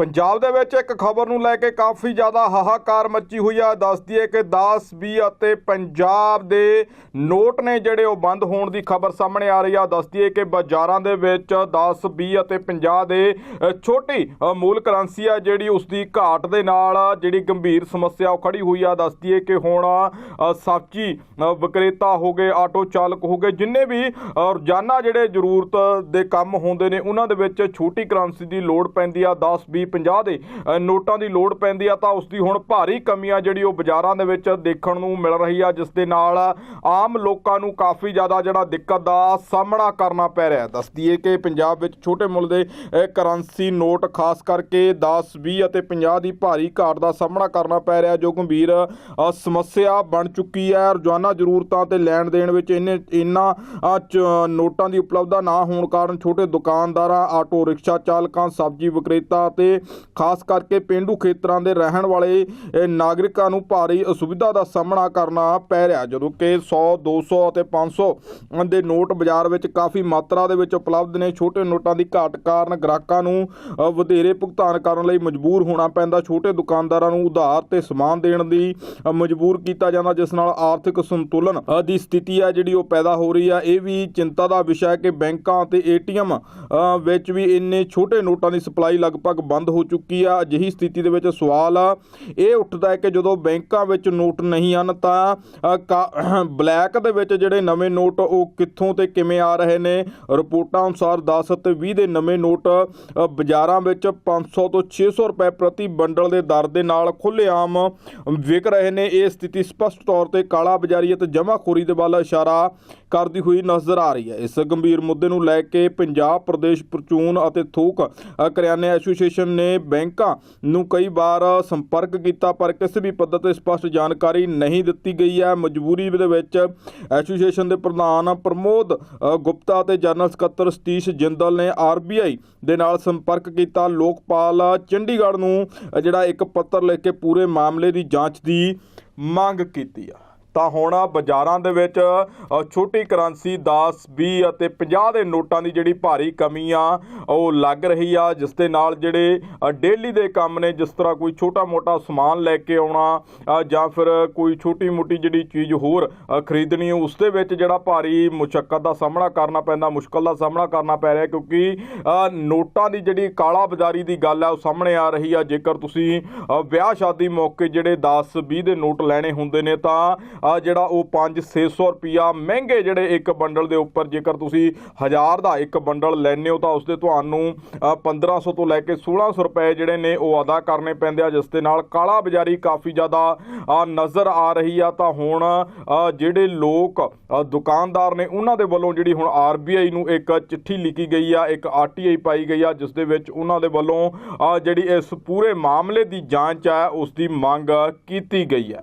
ਪੰਜਾਬ ਦੇ ਵਿੱਚ ਇੱਕ ਖਬਰ ਨੂੰ ਲੈ ਕੇ ਕਾਫੀ ਜ਼ਿਆਦਾ ਹਾਹਾਕਾਰ ਮੱਚੀ ਹੋਈ ਆ। ਦੱਸਦੀ ਹੈ ਕਿ 10 20 ਅਤੇ ਪੰਜਾਬ ਦੇ ਨੋਟ ਨੇ ਜਿਹੜੇ ਉਹ ਬੰਦ ਹੋਣ ਦੀ ਖਬਰ ਸਾਹਮਣੇ ਆ ਰਹੀ ਆ। ਦੱਸਦੀ ਹੈ ਕਿ ਬਾਜ਼ਾਰਾਂ ਦੇ ਵਿੱਚ 10 20 ਅਤੇ 50 ਦੇ ਛੋਟੀ ਮੂਲ ਕਰੰਸੀ ਆ ਜਿਹੜੀ ਉਸ ਦੀ ਘਾਟ ਦੇ ਨਾਲ ਜਿਹੜੀ ਗੰਭੀਰ ਸਮੱਸਿਆ ਉਹ ਖੜੀ ਹੋਈ ਆ। ਦੱਸਦੀ ਹੈ ਕਿ ਹੁਣ ਅ, ਸਬਜ਼ੀ ਵਿਕਰੇਤਾ ਹੋ ਗਏ ਆਟੋ ਚਾਲਕ ਹੋ ਗਏ ਜਿੰਨੇ ਵੀ ਰੋਜ਼ਾਨਾ ਜਿਹੜੇ ਜ਼ਰੂਰਤ ਦੇ ਕੰਮ ਹੁੰਦੇ ਨੇ ਉਹਨਾਂ ਦੇ ਵਿੱਚ ਛੋਟੀ ਕਰੰਸੀ ਦੀ ਲੋੜ ਪੈਂਦੀ ਆ। 10 20 50 ਦੇ ਨੋਟਾਂ ਦੀ ਲੋੜ ਪੈਂਦੀ ਆ ਤਾਂ ਉਸ ਦੀ ਹੁਣ ਭਾਰੀ ਕਮੀ ਆ ਜਿਹੜੀ ਉਹ ਬਾਜ਼ਾਰਾਂ ਦੇ ਵਿੱਚ ਦੇਖਣ ਨੂੰ ਮਿਲ ਰਹੀ ਆ, ਜਿਸ ਦੇ ਨਾਲ ਆਮ ਲੋਕਾਂ ਨੂੰ ਕਾਫੀ ਜ਼ਿਆਦਾ ਜਿਹੜਾ ਦਿੱਕਤ ਦਾ ਸਾਹਮਣਾ ਕਰਨਾ ਪੈ ਰਿਹਾ। ਦੱਸਦੀਏ ਕਿ ਪੰਜਾਬ ਵਿੱਚ ਛੋਟੇ ਮੁੱਲ ਦੇ ਕਰੰਸੀ ਨੋਟ ਖਾਸ ਕਰਕੇ 10 20 ਅਤੇ 50 ਦੀ ਭਾਰੀ ਘਾਟ ਦਾ ਸਾਹਮਣਾ ਕਰਨਾ ਪੈ ਰਿਹਾ, ਜੋ ਗੰਭੀਰ ਸਮੱਸਿਆ ਬਣ ਚੁੱਕੀ ਹੈ ਰੋਜ਼ਾਨਾ ਜ਼ਰੂਰਤਾਂ ਤੇ ਲੈਣ ਦੇਣ ਵਿੱਚ ਇਹਨੇ ਇਨ੍ਹਾਂ ਚ- ਨੋਟਾਂ ਦੀ ਉਪਲਬਧਤਾ ਨਾ ਹੋਣ ਕਾਰਨ ਛੋਟੇ ਦੁਕਾਨਦਾਰਾਂ ਆਟੋ ਰਿਕਸ਼ਾ ਚਾਲਕਾਂ, ਸਬਜ਼ੀ ਵਿਕਰੇਤਾ ਅਤੇ ਖਾਸ ਕਰਕੇ ਪਿੰਡੂ ਖੇਤਰਾਂ ਦੇ ਰਹਿਣ ਵਾਲੇ ਨਾਗਰਿਕਾਂ ਨੂੰ ਭਾਰੀ ਅਸੁਵਿਧਾ ਦਾ ਸਾਹਮਣਾ ਕਰਨਾ ਪੈ ਰਿਹਾ। ਜਦੋਂ ਕਿ 100 200 ਅਤੇ 500 ਦੇ ਨੋਟ ਬਾਜ਼ਾਰ ਵਿੱਚ ਕਾਫੀ ਮਾਤਰਾ ਦੇ ਵਿੱਚ ਉਪਲਬਧ ਨੇ। ਛੋਟੇ ਨੋਟਾਂ ਦੀ ਘਾਟ ਕਾਰਨ ਗ੍ਰਾਹਕਾਂ ਨੂੰ ਵਧੇਰੇ ਭੁਗਤਾਨ ਕਰਨ ਲਈ ਮਜਬੂਰ ਹੋਣਾ ਪੈਂਦਾ। ਛੋਟੇ ਦੁਕਾਨਦਾਰਾਂ ਨੂੰ ਉਧਾਰ ਤੇ ਸਮਾਨ ਦੇਣ ਦੀ ਮਜਬੂਰ ਕੀਤਾ ਜਾਂਦਾ, ਜਿਸ ਨਾਲ ਆਰਥਿਕ ਸੰਤੁਲਨ ਦੀ ਸਥਿਤੀ ਹੈ ਜਿਹੜੀ ਉਹ ਪੈਦਾ ਹੋ ਰਹੀ ਆ ਇਹ ਵੀ ਚਿੰਤਾ ਦਾ ਵਿਸ਼ਾ ਹੈ ਕਿ ਬੈਂਕਾਂ ਅਤੇ ਏਟੀਐਮ ਵਿੱਚ ਵੀ ਇੰਨੇ ਛੋਟੇ ਨੋਟਾਂ ਦੀ ਸਪਲਾਈ ਲਗਭਗ ਬੰਦ ਹੋ ਚੁੱਕੀ ਆ, ਅਜਿਹੀ ਸਥਿਤੀ ਦੇ ਵਿੱਚ ਸਵਾਲ ਇਹ ਉੱਠਦਾ ਹੈ ਕਿ ਜਦੋਂ ਬੈਂਕਾਂ ਵਿੱਚ ਨੋਟ ਨਹੀਂ ਹਨ ਤਾਂ ਬਲੈਕ ਦੇ ਵਿੱਚ ਜਿਹੜੇ ਨਵੇਂ ਨੋਟ ਉਹ ਕਿੱਥੋਂ ਤੇ ਕਿਵੇਂ ਆ ਰਹੇ ਨੇ? ਰਿਪੋਰਟਾਂ ਅਨੁਸਾਰ 10 ਅਤੇ 20 ਦੇ ਨਵੇਂ ਨੋਟ ਬਾਜ਼ਾਰਾਂ ਵਿੱਚ 500 ਤੋਂ 600 ਰੁਪਏ ਪ੍ਰਤੀ ਬੰਡਲ ਦੇ ਦਰ ਦੇ ਨਾਲ ਖੁੱਲ੍ਹੇਆਮ ਵਿਕ ਰਹੇ ਨੇ। ਇਹ ਸਥਿਤੀ ਸਪਸ਼ਟ ਤੌਰ ਤੇ ਕਾਲਾ ਬਾਜ਼ਾਰੀ ਅਤੇ ਜਮਾਖੋਰੀ ਦੇ ਵੱਲ ਇਸ਼ਾਰਾ ਕਰਦੀ ਹੋਈ ਨਜ਼ਰ ਆ ਰਹੀ ਹੈ। ਇਸ ਗੰਭੀਰ ਮੁੱਦੇ ਨੂੰ ਲੈ ਕੇ ਪੰਜਾਬ ਪ੍ਰਦੇਸ਼ ਪ੍ਰਚੂਨ ਅਤੇ ਥੋਕ ਕਰਿਆਨੇ ਐਸੋਸੀਏਸ਼ਨ ਨੇ ਬੈਂਕਾਂ ਨੂੰ ਕਈ ਵਾਰ ਸੰਪਰਕ ਕੀਤਾ, ਪਰ ਕਿਸੇ ਵੀ ਪੱਧਰ ਤੇ ਸਪਸ਼ਟ ਜਾਣਕਾਰੀ ਨਹੀਂ ਦਿੱਤੀ ਗਈ। ਹੈ ਮਜਬੂਰੀ ਦੇ ਵਿੱਚ ਐਸੋਸੀਏਸ਼ਨ ਦੇ ਪ੍ਰਧਾਨ ਪ੍ਰਮੋਦ ਗੁਪਤਾ ਅਤੇ ਜਨਰਲ ਸਕੱਤਰ ਸਤੀਸ਼ ਜਿੰਦਲ ਨੇ ਆਰਬੀਆਈ ਦੇ ਨਾਲ ਸੰਪਰਕ ਕੀਤਾ। ਲੋਕਪਾਲ ਚੰਡੀਗੜ੍ਹ ਨੂੰ ਜਿਹੜਾ ਇੱਕ ਪੱਤਰ ਲਿਖ ਕੇ ਪੂਰੇ ਮਾਮਲੇ ਦੀ ਜਾਂਚ ਦੀ ਮੰਗ ਕੀਤੀ ਆ। ਤਾਂ ਹੁਣ ਬਾਜ਼ਾਰਾਂ ਦੇ ਵਿੱਚ ਛੋਟੀ ਕਰੰਸੀ 10 20 ਅਤੇ 50 ਦੇ ਨੋਟਾਂ ਦੀ ਜਿਹੜੀ ਭਾਰੀ ਕਮੀ ਆ, ਉਹ ਲੱਗ ਰਹੀ ਆ, ਜਿਸ ਦੇ ਨਾਲ ਜਿਹੜੇ ਡੇਲੀ ਦੇ ਕੰਮ ਨੇ, ਜਿਸ ਤਰ੍ਹਾਂ ਕੋਈ ਛੋਟਾ ਮੋਟਾ ਸਮਾਨ ਲੈ ਕੇ ਆਉਣਾ ਜਾਂ ਫਿਰ ਕੋਈ ਛੋਟੀ ਮੋਟੀ ਜਿਹੜੀ ਚੀਜ਼ ਹੋਰ ਖਰੀਦਣੀ, ਉਸ ਦੇ ਵਿੱਚ ਜਿਹੜਾ ਭਾਰੀ ਮੁਸ਼ਕਲ ਦਾ ਸਾਹਮਣਾ ਕਰਨਾ ਪੈਂਦਾ, ਮੁਸ਼ਕਲ ਦਾ ਸਾਹਮਣਾ ਕਰਨਾ ਪੈ ਰਿਹਾ, ਕਿਉਂਕਿ ਨੋਟਾਂ ਦੀ ਜਿਹੜੀ ਕਾਲਾ ਬਾਜ਼ਾਰੀ ਦੀ ਗੱਲ ਹੈ ਉਹ ਸਾਹਮਣੇ ਆ ਰਹੀ ਆ। ਜੇਕਰ ਤੁਸੀਂ ਵਿਆਹ ਸ਼ਾਦੀ ਮੌਕੇ ਜਿਹੜੇ 10 20 ਦੇ ਨੋਟ ਲੈਣੇ ਹੁੰਦੇ ਨੇ, ਤਾਂ ਜਿਹੜਾ ਉਹ 5 600 ਰੁਪਿਆ ਮਹਿੰਗੇ ਜਿਹੜੇ ਇੱਕ ਬੰਡਲ ਦੇ ਉੱਪਰ ਜੇਕਰ ਤੁਸੀਂ 1000 ਦਾ ਇੱਕ ਬੰਡਲ ਲੈਣੇ ਹੋ ਤਾਂ ਉਸ ਦੇ ਤੁਹਾਨੂੰ ਅ, 1500 ਤੋਂ ਲੈ ਕੇ 1600 ਰੁਪਏ ਜਿਹੜੇ ਨੇ ਉਹ ਅਦਾ ਕਰਨੇ ਪੈਂਦੇ ਆ ਜਿਸ ਦੇ ਨਾਲ ਕਾਲਾ ਬਾਜ਼ਾਰੀ ਕਾਫੀ ਜ਼ਿਆਦਾ ਨਜ਼ਰ ਆ ਰਹੀ ਆ। ਤਾਂ ਹੁਣ ਜਿਹੜੇ ਲੋਕ ਦੁਕਾਨਦਾਰ ਨੇ ਉਹਨਾਂ ਦੇ ਵੱਲੋਂ ਜਿਹੜੀ ਹੁਣ ਆਰਬੀਆਈ ਨੂੰ ਇੱਕ ਚਿੱਠੀ ਲਿਖੀ ਗਈ ਆ ਇੱਕ ਆਰਟੀਆਈ ਪਾਈ ਗਈ ਆ ਜਿਸ ਦੇ ਵਿੱਚ ਉਹਨਾਂ ਦੇ ਵੱਲੋਂ ਜਿਹੜੀ ਇਸ ਪੂਰੇ ਮਾਮਲੇ ਦੀ ਜਾਂਚ ਹੈ ਉਸ ਦੀ ਮੰਗ ਕੀਤੀ ਗਈ ਹੈ।